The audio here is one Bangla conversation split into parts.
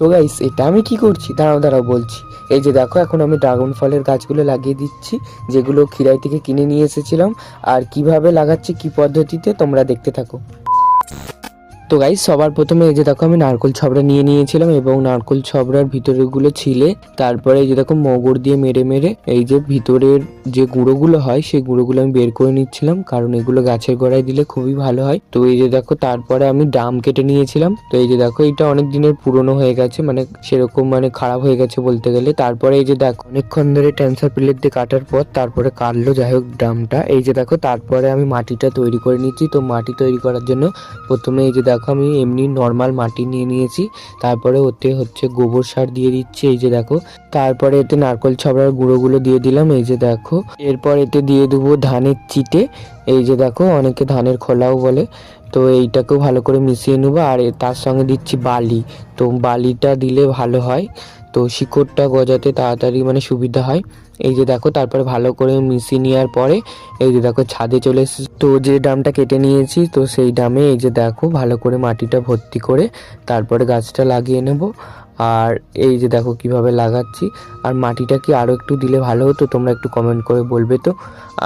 তো গাইস এটা আমি কি করছি? দাঁড়াও দাঁড়াও, বলছি। এই যে দেখো, এখন আমি ড্রাগন ফলের গাছগুলো লাগিয়ে দিচ্ছি, যেগুলো খিরাই থেকে কিনে নিয়ে এসেছিলাম। আর কীভাবে লাগাচ্ছি, কি পদ্ধতিতে, তোমরা দেখতে থাকো। তো গাইস সবার প্রথমে এই যে দেখো আমি নারকোল ছবড়া নিয়ে নিয়েছিলাম এবং নারকোল ছবড়ার ভিতরেগুলো ছিলে। তারপরে এই যে দেখো মগর দিয়ে মেরে মেরে এই যে ভিতরের যে গুঁড়োগুলো হয়, সেই গুঁড়োগুলো আমি বের করে নিচ্ছিলাম। কারণ এগুলো গাছের গোড়ায় দিলে খুবই ভালো হয়। তো এই যে দেখো তারপরে আমি ডাম কেটে নিয়েছিলাম। তো এই যে দেখো এটা অনেক দিনের পুরনো হয়ে গেছে মানে সেরকম মানে খারাপ হয়ে গেছে বলতে গেলে। তারপরে এই যে দেখো অনেকক্ষণ ধরে ট্যান্সার প্লেট দিয়ে কাটার পর তারপরে কাটলো। যাই হোক ড্রামটা এই যে দেখো তারপরে আমি মাটিটা তৈরি করে নিচ্ছি। তো মাটি তৈরি করার জন্য প্রথমে এই যে দেখো আমি এমনি নর্মাল মাটি নিয়ে নিয়েছি। তারপরে ওতে হচ্ছে গোবর সার দিয়ে দিচ্ছি, এই যে দেখো। তারপরে এতে নারকল ছবড়ার গুঁড়োগুলো দিয়ে দিলাম, এই যে দেখো। এরপর এতে দিয়ে দেবো ধানের চিটে, এই যে দেখো, অনেকে ধানের খোলাও বলে। তো এইটাকেও ভালো করে মিশিয়ে নেব, আর তার সঙ্গে দিচ্ছি বালি। তো বালিটা দিলে ভালো হয়। তো শিকড়টা গজাতে তাড়াতাড়ি মানে সুবিধা হয়। এই যে দেখো, তারপরে ভালো করে মিশিয়ে নেওয়ার পরে এই যে দেখো ছাদে চলে এসেছি। তো যে ডামটা কেটে নিয়েছি, তো সেই ডামে এই যে দেখো ভালো করে মাটিটা ভর্তি করে তারপরে গাছটা লাগিয়ে নেব। আর এই যে দেখো কীভাবে লাগাচ্ছি, আর মাটিটা কি আরও একটু দিলে ভালো হতো তোমরা একটু কমেন্ট করে বলবে তো।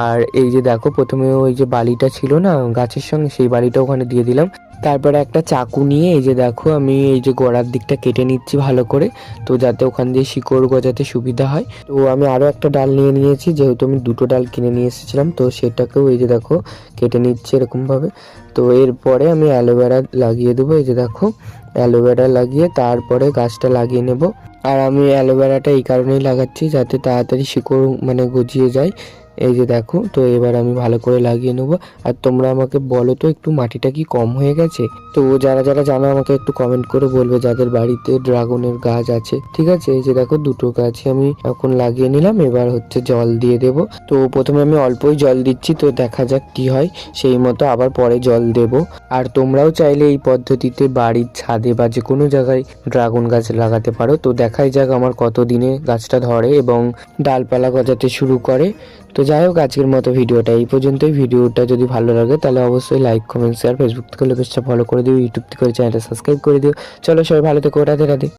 আর এই যে দেখো প্রথমে ওই যে বালিটা ছিল না, গাছের সঙ্গে, সেই বালিটা ওখানে দিয়ে দিলাম। তারপরে একটা চাকু নিয়ে, এই যে দেখো আমি এই যে গোড়ার দিকটা কেটে নিচ্ছি ভালো করে, তো যাতে ওখান দিয়ে শিকড় গজাতে সুবিধা হয়। তো আমি আরও একটা ডাল নিয়ে নিয়েছি, যেহেতু আমি দুটো ডাল কিনে নিয়ে এসেছিলাম, তো সেটাকেও এই যে দেখো কেটে নিচ্ছি এরকমভাবে। তো এরপরে আমি অ্যালোভেরা লাগিয়ে দেবো, এই যে দেখো। অ্যালোভেরা লাগিয়ে তারপরে গাছটা লাগিয়ে নেব। আর আমি অ্যালোভেরাটা এই কারণেই লাগাচ্ছি যাতে তাড়াতাড়ি শিকড় মানে গজিয়ে যায়। এই যে দেখো, তো এবার আমি ভালো করে লাগিয়ে নেব। আর তোমরা আমাকে বলো তো, একটু মাটিটা কি কম হয়ে গেছে? তো যারা যারা জানো, আমাকে একটু কমেন্ট করে বলবে যাদের বাড়িতে ড্রাগনের গাছ আছে। ঠিক আছে? এই যে দেখো, দুটো গাছই আমি এখন লাগিয়ে নিলাম। এবার হচ্ছে জল দিয়ে দেব। তো প্রথমে আমি অল্পই জল দিচ্ছি, তো দেখা যাক কি হয়। সেই মতো আবার পরে জল দেব। আর তোমরাও চাইলে এই পদ্ধতিতে বাড়ির ছাদে বা যে কোনো জায়গায় ড্রাগন গাছ লাগাতে পারো। তো দেখাই যাক আমার কত দিনে গাছটা ধরে এবং ডালপালা গজাতে শুরু করে। তো যাই হোক, আজকের মতো ভিডিওটা এই পর্যন্তই। ভিডিওটা যদি ভালো লাগে, তাহলে অবশ্যই লাইক কমেন্ট শেয়ার ফেসবুক থেকে লোকেশটা ফলো করে দিও। ইউটিউব থেকে চ্যানেলটা সাবস্ক্রাইব করে দিও। চলো সবাই ভালো থেকে ওটা দেখা রাধে।